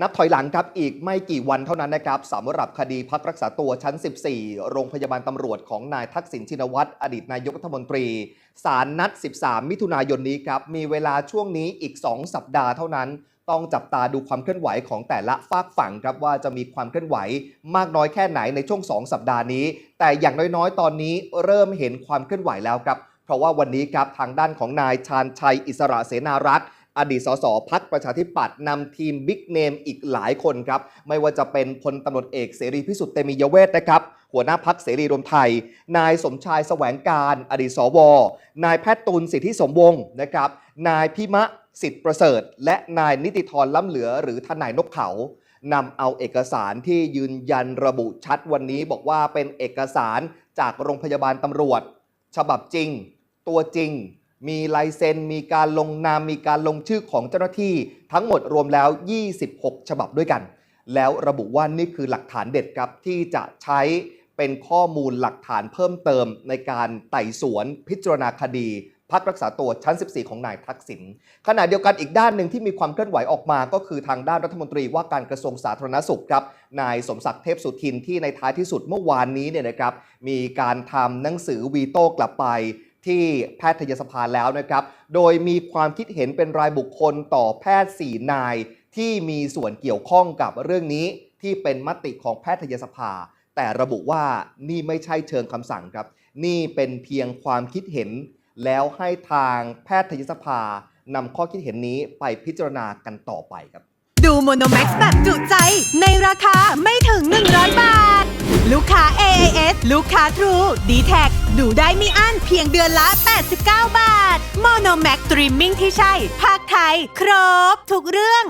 นับถอยหลังครับอีกไม่กี่วันเท่านั้นนะครับสำหรับคดีพักรักษาตัวชั้น 14 โรงพยาบาลตำรวจของนายทักษิณชินวัตรอดีตนายกรัฐมนตรีศาลนัด 13 มิถุนายนนี้ครับ มีเวลาช่วงนี้อีก 2 สัปดาห์เท่านั้น ต้องจับตาดูความเคลื่อนไหวของแต่ละฝากฝั่งครับว่าจะมีความเคลื่อนไหวมากน้อยแค่ไหนในช่วง 2 สัปดาห์นี้ แต่อย่างน้อยๆ ตอนนี้เริ่มเห็นความเคลื่อนไหวแล้วครับเพราะว่าวันนี้ครับทางด้านของนายชาญชัยอิสระเสนารักษ์ อดีตสสพักประชาธิปัตย์นำทีมบิ๊กเนมอีกหลายคนครับ ไม่ว่าจะเป็นพลตำรวจเอกเสรีพิสุทธิ์เตมียเวทนะครับ หัวหน้าพักเสรีรวมไทย นายสมชายแสวงการ อดีตสว นายแพทย์ตุลสิทธิสมวงศ์นะครับ นายพิมะสิทธิประเสริฐ และนายนิติธรล้ำเหลือ หรือทนายนกเขานำเอาเอกสารที่ยืนยันระบุชัดวันนี้ บอกว่าเป็นเอกสารจากโรงพยาบาลตำรวจ ฉบับจริง ตัวจริง มีลายเซ็น มีการลงนาม มีการลงชื่อของเจ้าหน้าที่ทั้งหมดรวมแล้ว 26 ฉบับด้วยกัน แล้วระบุว่านี่คือหลักฐานเด็ดครับที่จะใช้เป็นข้อมูลหลักฐานเพิ่มเติมในการไต่สวนพิจารณาคดีพักรักษาตัวชั้น 14 ของนายทักษิณ ขณะเดียวกันอีกด้านหนึ่งที่มีความเคลื่อนไหวออกมาก็คือทางด้านรัฐมนตรีว่าการกระทรวงสาธารณสุขครับ นายสมศักดิ์เทพสุทินที่ในท้ายที่สุดเมื่อวานนี้เนี่ยนะครับ มีการทำหนังสือวีโต้กลับไป ที่แพทยสภาแล้วนะครับ โดยมีความคิดเห็นเป็นรายบุคคลต่อแพทย์ 4 นาย ที่มีส่วนเกี่ยวข้องกับเรื่องนี้ที่เป็นมติของแพทยสภา แต่ระบุว่านี่ไม่ใช่เชิงคำสั่งครับ นี่เป็นเพียงความคิดเห็น แล้วให้ทางแพทยสภานำข้อคิดเห็นนี้ไปพิจารณากันต่อไปครับ ดูโมโนแม็กซ์แบบจุใจในราคาไม่ถึง 100 บาท ลูกค้า AIS ลูกค้า True d t แท ดูได้ไม่อั้นเพียงเดือนละ 89 บาท โมโนแม็กตรีมมิ่งที่ใช่ภาคไทย ครบทุกเรื่อง